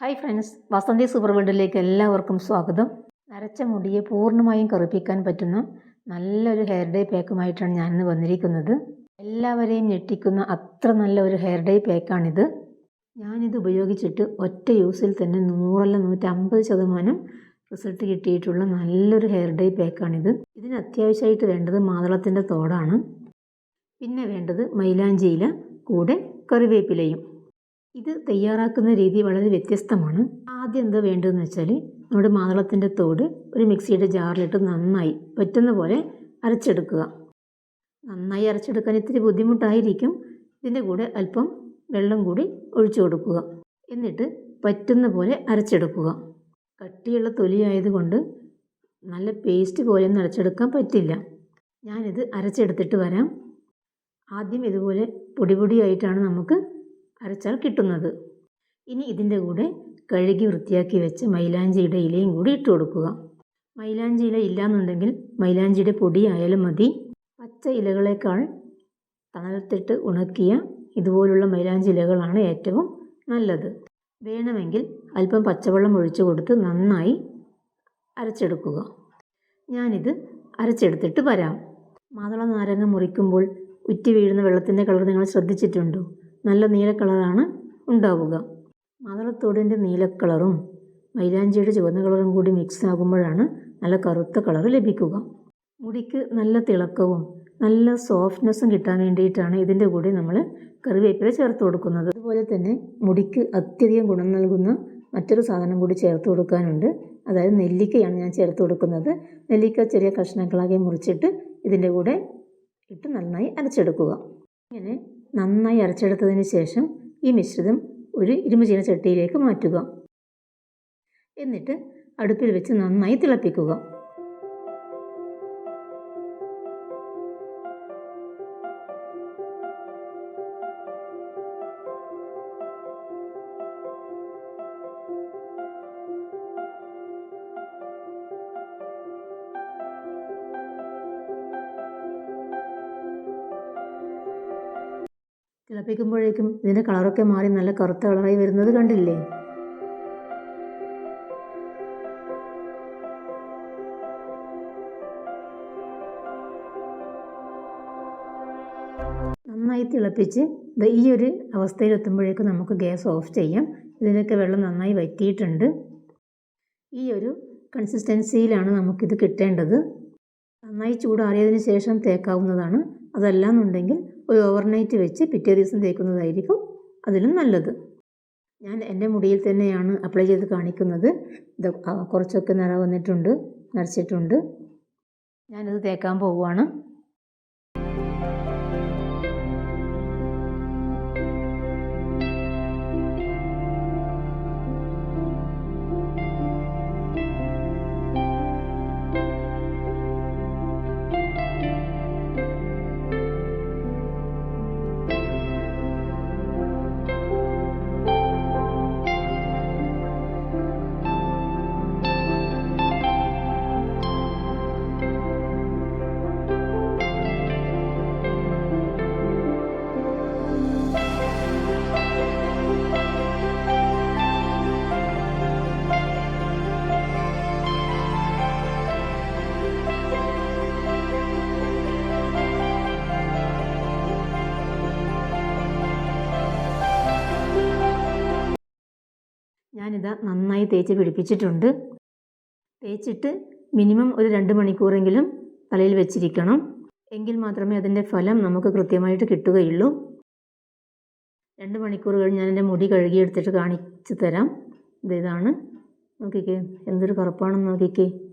Hi friends Vasanthi super വേൾഡിലേക്ക് എല്ലാവർക്കും സ്വാഗതം. നരച്ച മുടിയെ പൂർണമായും കറുപ്പിക്കാൻ പറ്റുന്ന നല്ലൊരു ഹെയർ ഡേ പാക്കുമായിട്ടാണ് ഞാനിന്ന് വന്നിരിക്കുന്നത്. എല്ലാവരെയും ഞെട്ടിക്കുന്ന അത്ര നല്ല ഒരു ഹെയർ ഡേ പാക്കാണിത് ഞാനിത് ഉപയോഗിച്ചിട്ട് ഒറ്റ യൂസിൽ തന്നെ നൂറല്ല നൂറ്റമ്പത് ശതമാനം റിസൾട്ട് കിട്ടിയിട്ടുള്ള നല്ലൊരു ഹെയർ ഡേ പാക്കാണിത് ഇതിന് അത്യാവശ്യമായിട്ട് വേണ്ടത് മാതളത്തിന്റെ തോടാണ്. പിന്നെ വേണ്ടത് മൈലാഞ്ചിയില കൂടെ കറിവേപ്പിലയും. ഇത് തയ്യാറാക്കുന്ന രീതി വളരെ വ്യത്യസ്തമാണ്. ആദ്യം എന്താ വേണ്ടതെന്ന് വെച്ചാൽ നമ്മുടെ മാതളത്തിന്റെ തോട് ഒരു മിക്സിയുടെ ജാറിലിട്ട് നന്നായി പറ്റുന്ന പോലെ അരച്ചെടുക്കുക. നന്നായി അരച്ചെടുക്കാൻ ഇത്തിരി ബുദ്ധിമുട്ടായിരിക്കും. ഇതിന്റെ കൂടെ അല്പം വെള്ളം കൂടി ഒഴിച്ചു കൊടുക്കുക. എന്നിട്ട് പറ്റുന്ന പോലെ അരച്ചെടുക്കുക. കട്ടിയുള്ള തൊലിയായതുകൊണ്ട് നല്ല പേസ്റ്റ് പോലെ ഒന്നും അരച്ചെടുക്കാൻ പറ്റില്ല. ഞാനിത് അരച്ചെടുത്തിട്ട് വരാം. ആദ്യം ഇതുപോലെ പൊടി പൊടിയായിട്ടാണ് നമുക്ക് അരച്ചാൽ കിട്ടുന്നത്. ഇനി ഇതിന്റെ കൂടെ കഴുകി വൃത്തിയാക്കി വെച്ച മൈലാഞ്ചിയുടെ ഇലയും കൂടി ഇട്ട് കൊടുക്കുക. മൈലാഞ്ചി ഇല ഇല്ലാന്നുണ്ടെങ്കിൽ മൈലാഞ്ചിയുടെ പൊടി ആയാലും മതി. പച്ച ഇലകളേക്കാൾ തണലത്തിട്ട് ഉണക്കിയ ഇതുപോലുള്ള മൈലാഞ്ചി ഇലകളാണ് ഏറ്റവും നല്ലത്. വേണമെങ്കിൽ അല്പം പച്ചവെള്ളം ഒഴിച്ചു കൊടുത്ത് നന്നായി അരച്ചെടുക്കുക. ഞാനിത് അരച്ചെടുത്തിട്ട് വരാം. മാതള നാരങ്ങ മുറിക്കുമ്പോൾ ഉറ്റി വീഴുന്ന വെള്ളത്തിന്റെ കളർ നിങ്ങൾ ശ്രദ്ധിച്ചിട്ടുണ്ടോ? നല്ല നീല കളറാണ് ഉണ്ടാവുക. മാതളത്തോടിന്റെ നീല കളറും മൈലാഞ്ചിയുടെ ചുവന്ന കളറും കൂടി മിക്സ് ആകുമ്പോഴാണ് നല്ല കറുത്ത കളർ ലഭിക്കുക. മുടിക്ക് നല്ല തിളക്കവും നല്ല സോഫ്റ്റ്നെസ്സും കിട്ടാൻ വേണ്ടിയിട്ടാണ് ഇതിന്റെ കൂടെ നമ്മൾ കറിവേപ്പില ചേർത്ത് കൊടുക്കുന്നത്. അതുപോലെ തന്നെ മുടിക്ക് അത്യധികം ഗുണം നൽകുന്ന മറ്റൊരു സാധനം കൂടി ചേർത്ത് കൊടുക്കാനുണ്ട്. അതായത് നെല്ലിക്കയാണ് ഞാൻ ചേർത്ത് കൊടുക്കുന്നത്. നെല്ലിക്ക ചെറിയ കഷ്ണങ്ങളാകെ മുറിച്ചിട്ട് ഇതിന്റെ കൂടെ ഇട്ട് നന്നായി അരച്ചെടുക്കുക. ഇങ്ങനെ നന്നായി അരച്ചെടുത്തതിന് ശേഷം ഈ മിശ്രിതം ഒരു ഇരുമ്പ് ചീന ചട്ടിയിലേക്ക് മാറ്റുക. എന്നിട്ട് അടുപ്പിൽ വെച്ച് നന്നായി തിളപ്പിക്കുക. തിളപ്പിക്കുമ്പോഴേക്കും ഇതിന്റെ കളറൊക്കെ മാറി നല്ല കറുത്ത കളറായി വരുന്നത് കണ്ടില്ലേ? നന്നായി തിളപ്പിച്ച് ഈ ഒരു അവസ്ഥയിൽ എത്തുമ്പോഴേക്കും നമുക്ക് ഗ്യാസ് ഓഫ് ചെയ്യാം. ഇതിനൊക്കെ വെള്ളം നന്നായി വറ്റിയിട്ടുണ്ട്. ഈ ഒരു കൺസിസ്റ്റൻസിയിലാണ് നമുക്കിത് കിട്ടേണ്ടത്. നന്നായി ചൂടാറിയതിന് ശേഷം തേക്കാവുന്നതാണ്. അതല്ലാന്നുണ്ടെങ്കിൽ ഒരു ഓവർനൈറ്റ് വെച്ച് പിറ്റേ ദിവസം തേക്കുന്നതായിരിക്കും അതിലും നല്ലത്. ഞാൻ എന്റെ മുടിയിൽ തന്നെയാണ് അപ്ലൈ ചെയ്ത് കാണിക്കുന്നത്. ഇത് കുറച്ചൊക്കെ നിറ വന്നിട്ടുണ്ട് നരച്ചിട്ടുണ്ട് ഞാനത് തേക്കാൻ പോവുകയാണ്. ഞാനിതാ നന്നായി തേച്ച് പിടിപ്പിച്ചിട്ടുണ്ട്. തേച്ചിട്ട് മിനിമം ഒരു രണ്ട് മണിക്കൂറെങ്കിലും തലയിൽ വെച്ചിരിക്കണം. എങ്കിൽ മാത്രമേ അതിന്റെ ഫലം നമുക്ക് കൃത്യമായിട്ട് കിട്ടുകയുള്ളൂ. രണ്ട് മണിക്കൂർ കഴിഞ്ഞ് ഞാൻ എന്റെ മുടി കഴുകിയെടുത്തിട്ട് കാണിച്ചു തരാം. ഇത് ഇതാണ്. നോക്കിക്കേ എന്തൊരു കറുപ്പാണെന്ന് നോക്കിക്കേ.